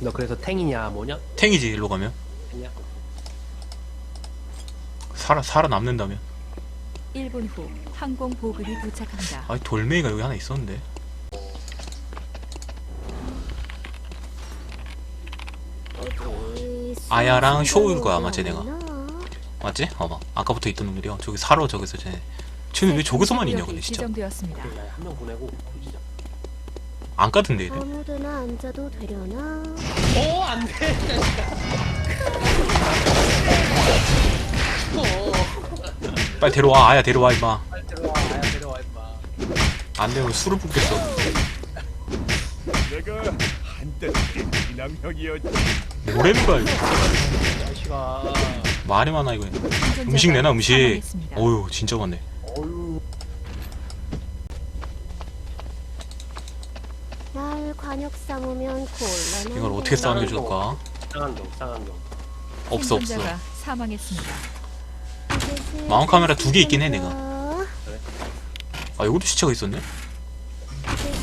너 그래서 탱이냐 뭐냐? 탱이지 일로 가면 탱이야? 살아 살아남는다면 1분 후 항공 보급이 도착합니다. 아니 돌멩이가 여기 하나 있었는데 아야랑 쇼일 거야, 아마 쟤네가. 맞지? 어봐 아까부터 있던 놈들이야 저기 살아 저기서 쟤네 쟤네 왜 저기서만 있냐 근데 진짜 지정되었습니다. 한명 보내고 진짜. 안 까던데 얘들 아무데나 앉아도 되려나? 어 안 돼. 빨리 데려와 아야 데려와 임마 빨리 들어와. 아야 데려와 임마. 안 되면 술을 붓겠어 내가 한때 이남형이었지. 뭐라는 거야 이거 자식아. 말이 많아 이거 음식 내나 음식. 어휴 진짜 많네 어유. 날 관역 삼으면 곤란한 이걸 어떻게 싸우는 게 좋을까 쌍안경 쌍안경. 없어 없어 생존자가 사망했습니다. 마운 카메라 두개 있긴 해, 내가. 아 여기도 시체가 있었네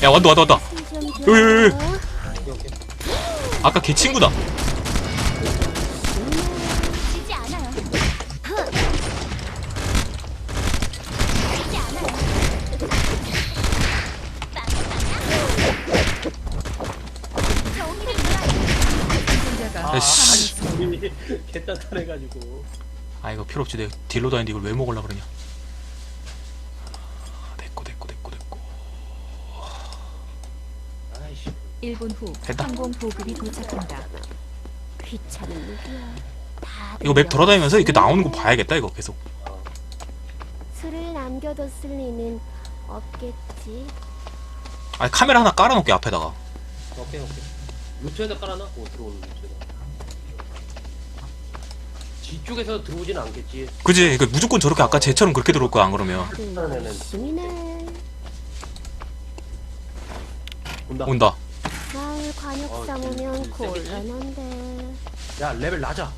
야 왔다 왔다 왔다 여기, 여기, 오케이. 아까 걔 친구다 아, 개딴딴해가지고. 아 이거 필요 없지 내가 딜로 다니는데 이걸 왜 먹으려 그러냐 아, 됐고 됐고 됐고 됐고 아이씨. 1분 후 됐다. 항공 보급이 도착합니다. 귀찮은. 다 이거 맵. 돌아다니면서 이렇게 나오는 거 봐야겠다 이거 계속 술을 남겨뒀을 리는 없겠지. 아니 카메라 하나 깔아놓게 앞에다가 오케이 오케이. 루트에다 깔아놔. 오 들어오는 루트에다. 뒤쪽에서 들어오진 않겠지. 그지 그 무조건 저렇게 아까 쟤처럼 그렇게 들어올 거야 안 그러면. 열심히네. 온다. 온다 날 관역 어, 삼으면 좀- 좀 곤란한데. 야 레벨 낮아.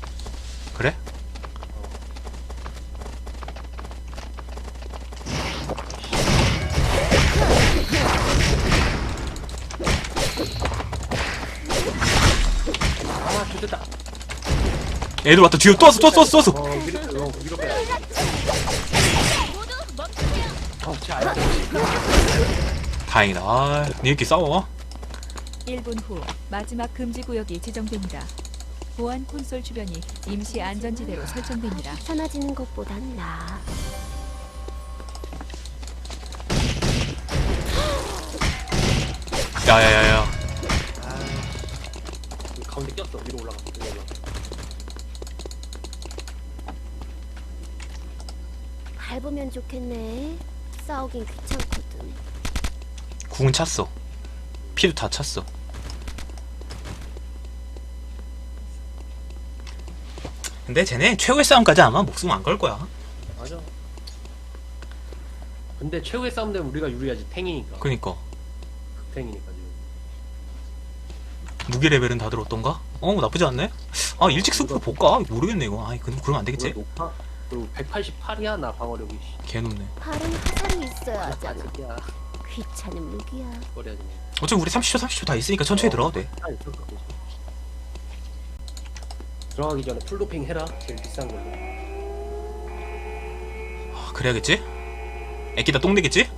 애들 왔다 뒤에 또 왔어 또 왔어 또 왔어. 어 다행이다 아 니네끼리 싸워 1분 후 마지막 금지 구역이 지정됩니다. 보안 콘솔 주변이 임시 안전지대로 설정됩니다. 귀찮아지는 것보단 나. 야야야 밟으면 좋겠네. 싸우긴 귀찮거든. 궁은 찼어 피도 다 찼어 근데 쟤네 최후의 싸움까지 아마 목숨 안 걸 거야 맞아. 근데 최후의 싸움 되면 우리가 유리하지. 탱이니까. 그니까 탱이니까 지금. 무기 레벨은 다들 어떤가? 어 나쁘지 않네 아 일찍 승부 볼까? 모르겠네 이거 아이 그, 그러면 안 되겠지? 높아? 그리고 188이야 나 방어력이. 개 높네 발은 화살이 있어야 아, 하잖아. 새끼야. 귀찮은 무기야. 버려야지. 뭐. 어차피 우리 30초 30초 다 있으니까 천천히 들어가도 돼 아, 있어. 들어가기 전에 풀도핑 해라. 제일 비싼 걸로. 아, 그래야겠지? 애기다 똥 되겠지?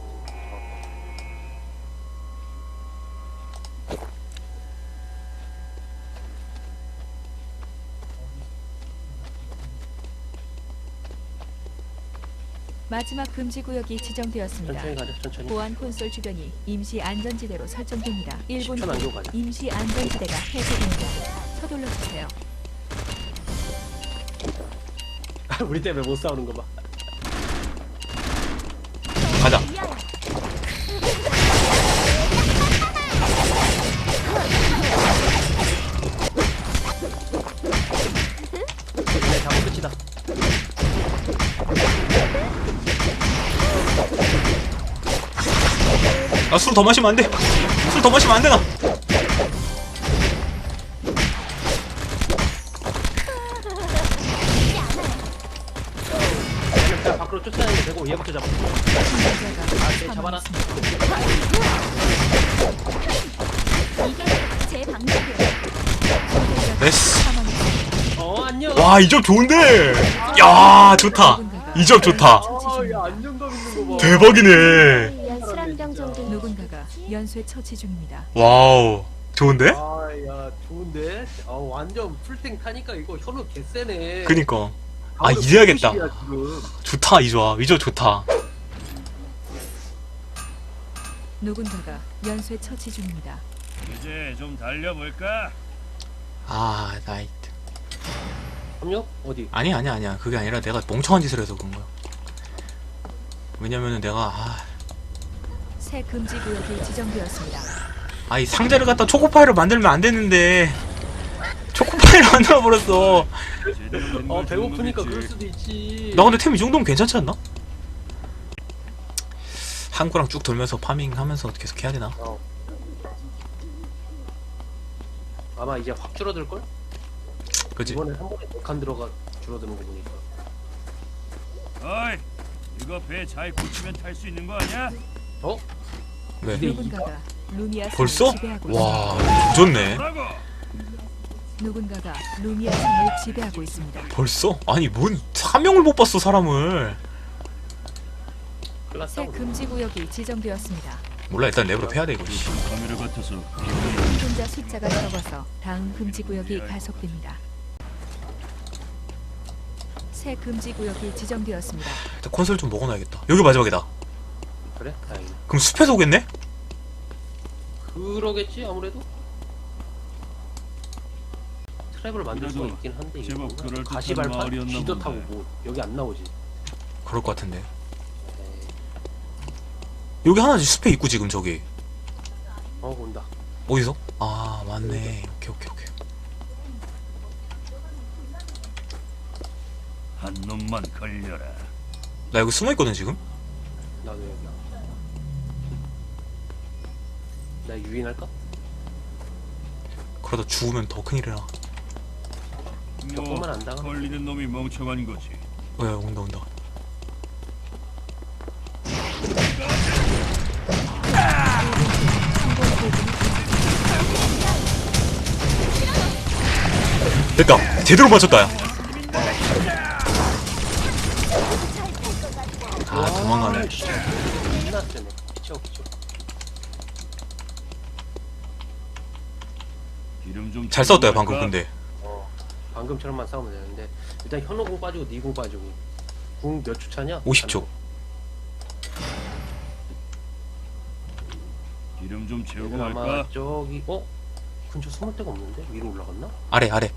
마지막 금지 구역이 지정되었습니다. 천천히 가자. 천천히. 보안 콘솔 주변이 임시 안전지대로 설정됩니다. 1분 10초 남기고 후 가자. 임시 안전지대가 해제됩니다. 서둘러 주세요. 우리 때문에 못 싸우는 거 봐. 가자 아 술 더 마시면 안돼 술 더 마시면 안돼 나 얘는 그냥 밖으로 쫓아내면 되고 얘부터 잡아. 생존자가 아, 쟤 잡아라. 사망했습니다. 이게 제 방식이에요. 됐어 사망했습니다. 어 안녕. 와 이 점 좋은데 야 좋다 이 점 좋다 아야 안정감 있는 거 봐. 대박이네 연쇄 처치 중입니다. 와우 좋은데? 아야 좋은데. 아 완전 풀탱 타니까 이거 현우 개쎄네. 그니까 아 이래야겠다 지금. 좋다 이 조합 이조 좋다 누군가가 연쇄 처치 중입니다. 이제 좀 달려볼까? 아 나이트 압력 어디? 아니 아니 아니야 그게 아니라 내가 멍청한 짓을 해서 그런 거야 왜냐면은 내가 아, 새 금지 구역이 지정되었습니다. 아이 상자를 갖다 초코파이를 만들면 안 되는데 초코파이를 만들어 버렸어 된걸 어 배고프니까 그럴. 수도 있지. 나 근데 템 이 정도면 괜찮지 않나? 한구랑 쭉 돌면서 파밍하면서 계속 해야 되나? 어. 아마 이제 확 줄어들 걸? 그지? 이번에 한 번에 칸 들어가 줄어드는 거 보니까. 어이, 이거 배 잘 고치면 탈 수 있는 거 아니야? 어? 왜? 근데 누군가가 루미아 벌써? 와 좋네? 누군가가 루미아 성을 지배하고 있습니다. 벌써? 아니 뭔 사명을 못 봤어 사람을 새. 금지 구역이 지정되었습니다. 몰라 일단 랩으로 패야 돼 이거 씨. 카메라 같아서 생존자 숫자가 적어서 다음 금지 구역이 가속됩니다. 새 금지 구역이 지정되었습니다. 일단 콘솔 좀 먹어놔야겠다 여기 마지막이다 그래? 다행이네. 그럼 숲에서 오겠네? 그러겠지 아무래도. 트랩을 만들 수가 그래도 있긴 한데 제법 이거 그럴듯한 가시발판 마을이었나 쥐도 본데. 타고 뭐 여기 안 나오지. 그럴 것 같은데 에이, 여기 하나지 숲에 있고 지금 저기 어 온다. 어디서? 아 맞네 오케이 오케이 오케이 한 놈만 걸려라. 나 여기 숨어 있거든 지금? 나도 여기야. 나 유인할까? 그러다 죽으면 더 큰일이라 조금만 안 당하면 뭐, 걸리는 놈이 멍청한 거지. 어, 야 온다 온다 됐다 제대로 맞췄다 야. 아 도망가네 끝났네. 키쳐 키쳐. 기름 좀 잘 싸웠다 방금 갈까? 근데 어 방금처럼만 싸우면 되는데 일단 현우 공 빠지고 니공 빠지고 궁 몇 초 차냐? 50초 기름 좀 채우고 아마 갈까? 저기 어 근처 숨을 데가 없는데 위로 올라갔나? 아래 아래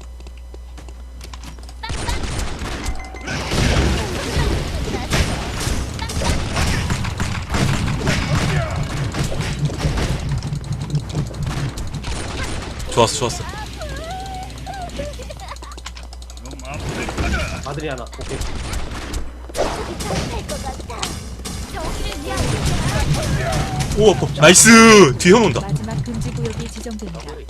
좋았어 좋았어 하나 오케이 오 아파 나이스 뒤에 형 온다 마지막 금지 구역이 지정됩니다. 보안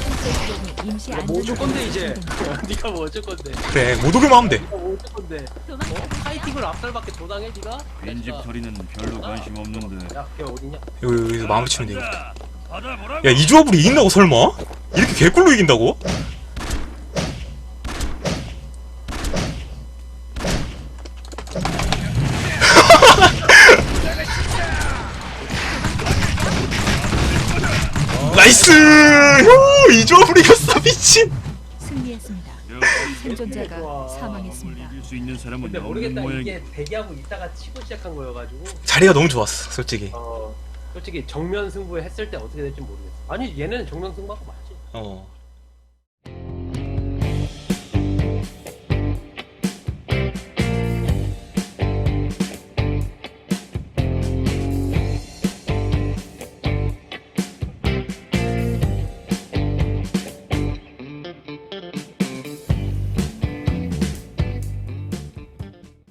통제 구역이 임시 뭐 건데 이제 네가 뭐 어쩔 건데 그래 못 오게만 하면 돼뭐 어쩔 건데 어? 파이팅을 앞살밖에 더 당해 네가? 빈집 털이는 별로 관심 없는데. 야걔 어딨냐? 여기 여기서 마음 붙이면 되겠다. 야 이 조합으로 이긴다고 설마? 이렇게 개꿀로 이긴다고? 나이스! 후, 이 조합으로 이겼어 미친! 승리했습니다. 생존자가. 사망했습니다. 이길 수 있는 사람은 근데 모르겠다 모양이. 이게 대기하고 있다가 치고 시작한 거여가지고 자리가 너무 좋았어 솔직히 어 솔직히 정면 승부했을 때 어떻게 될지 모르겠어. 아니 얘는 정면 승부하고 맞지. 어.